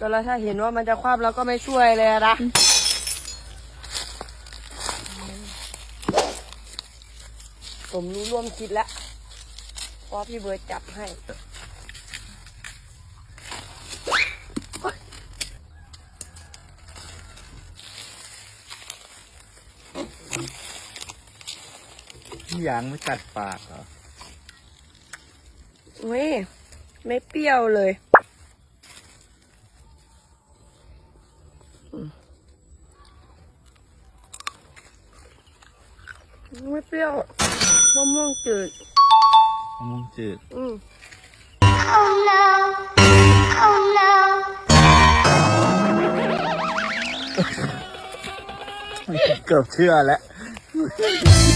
ก็แล้วถ้าเห็นว่ามันจะคว่ำแล้วก็ไม่ช่วยเลยอะนะผมรู้ร่วมคิดแล้วเพราะพี่เบิร์ดจับให้ พี่ยางไม่กัดปากเหรอเว้ย ไม่เปรี้ยวเลยอืมไม่เปรี้ยวมะม่วงจืดมะม่วงจืด อืม Oh no. Oh no. เกือบเชื่อแล้ว Oh